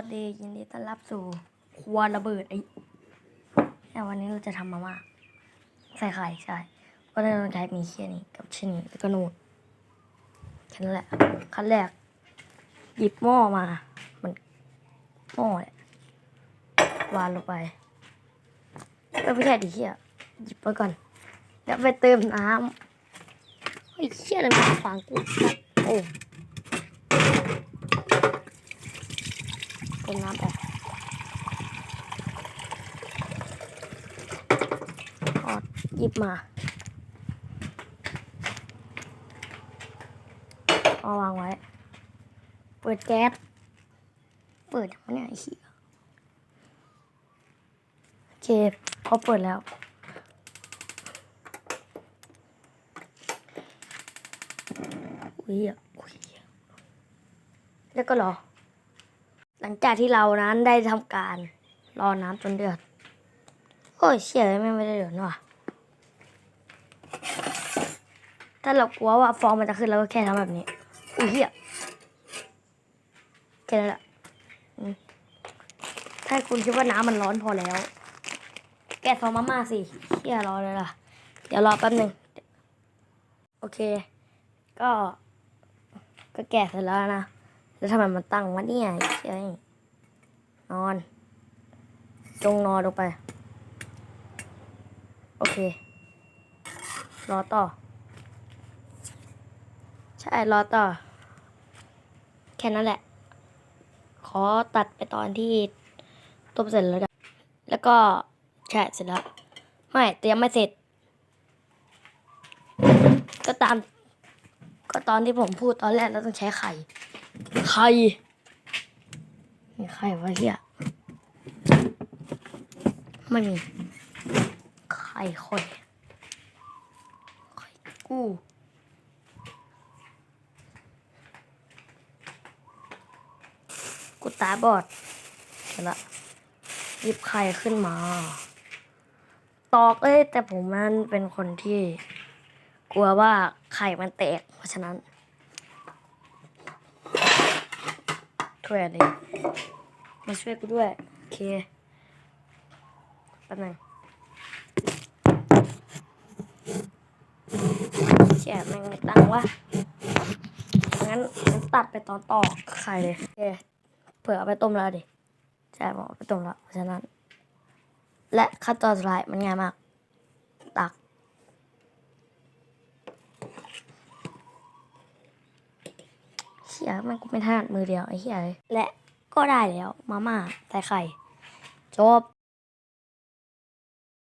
วัสดียินดีต้อนรับสู่ครัวระเบิดไอ้แต่วันนี้เราจะทำมาม่าใส่ไข่ใช่ ก็ได้เราใช้มีแค่นี้กับชะนีแล้วก็นูนแค่นั้นแหละขั้นแรก หยิบหม้อมา มันหม้อเนี่ยวางลงไปเออไม่ใช่ดิเฮียหยิบไปก่อน แล้วไปเติมน้ำเฮ้เฮียอะไรมันขวางกูโอ้ เติมน้ำไปพอดหยิบมา เอาวางไว้ เปิดแก๊ส เปิดยังไงเนี่ยเหี้ยโอเคพอเปิดแล้วอุ้ยอะอุ้ยอะแล้วก็รอ หลังจากที่เรานั้นได้ทำการรอน้ำจนเดือด โอ้ยเชี่ยไม่ไม่ได้เดือดว่ะถ้าเรากลัวว่าฟองมันจะขึ้นเราก็แค่ทำแบบนี้ อุ้ยเหี้ยแค่นั้นแหละถ้าคุณคิดว่าน้ำมันร้อนพอแล้ว แกะฟองมาม่าสิเชี่ยรอเลยล่ะ เดี๋ยวรอแป๊บหนึ่งโอเค ก็ ก็แกะเสร็จแล้วนะ แล้วทำไมมันตั้งวะเนี่ยไอ้เฮ้ยนอน จงนอนลงไป โอเค รอต่อ ใช่รอต่อ แค่นั้นแหละ ขอตัดไปตอนที่ต้มเสร็จแล้วกันแล้วก็ใช่เสร็จแล้ว ไม่แต่ยังไม่เสร็จ ก็ตาม ก็ตอนที่ผมพูดตอนแรกเราต้องใช้ไข่ ไข่มีไข่วะเฮียไม่มีไข่คนไข่กูกูตาบอดเห็นละหยิบไข่ขึ้นมา ตอกเอ้ยแต่ผมนั้นเป็นคนที่ กลัวว่าไข่มันแตกเพราะฉะนั้น ถ้วยอะไรมาช่วยกูด้วย โอเคแป๊บนึงเชี่ยแม่งไม่ตั้งวะงั้นงั้นตัดไปตอนต่อไข่เลย โอเค เผื่อเอาไปต้มแล้วดิ ใช่บอกเอไปต้มแล้วเพราะฉะนั้น และขั้นตอนสุดท้ายมันง่ายมาก เฮียมันกูไม่ถนัดมือเดียวไอ้เฮียและก็ได้แล้วมาม่าใส่ไข่จบ